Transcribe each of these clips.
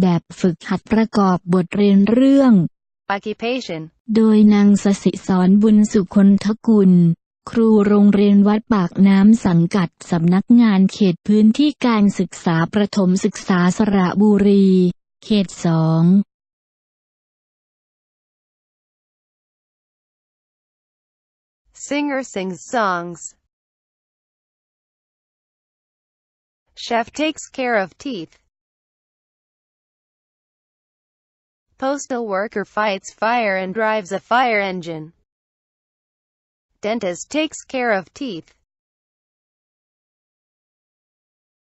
แบบฝึกหัดประกอบบทเรียนเรื่อง occupation, โดยนางสสิสอนบุญสุคนทกุล ครูโรงเรียนวัดปากน้ำสังกัดสำนักงานเขตพื้นที่การศึกษาประถมศึกษาสระบุรี เขตสอง singer sings songs. Chef takes care of teeth. Postal worker fights fire and drives a fire engine. Dentist takes care of teeth.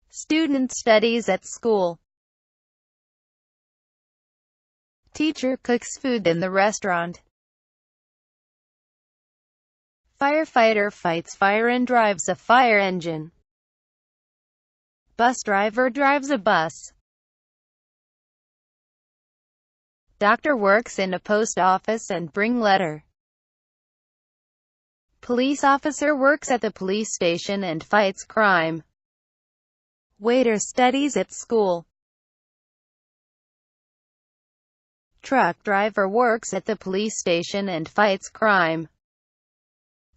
Student studies at school. Teacher cooks food in the restaurant. Firefighter fights fire and drives a fire engine. Bus driver drives a bus. Doctor works in a post office and bring letter. Police officer works at the police station and fights crime. Waiter studies at school. Truck driver works at the police station and fights crime.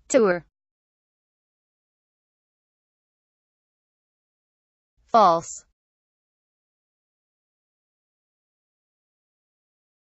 Tour. False.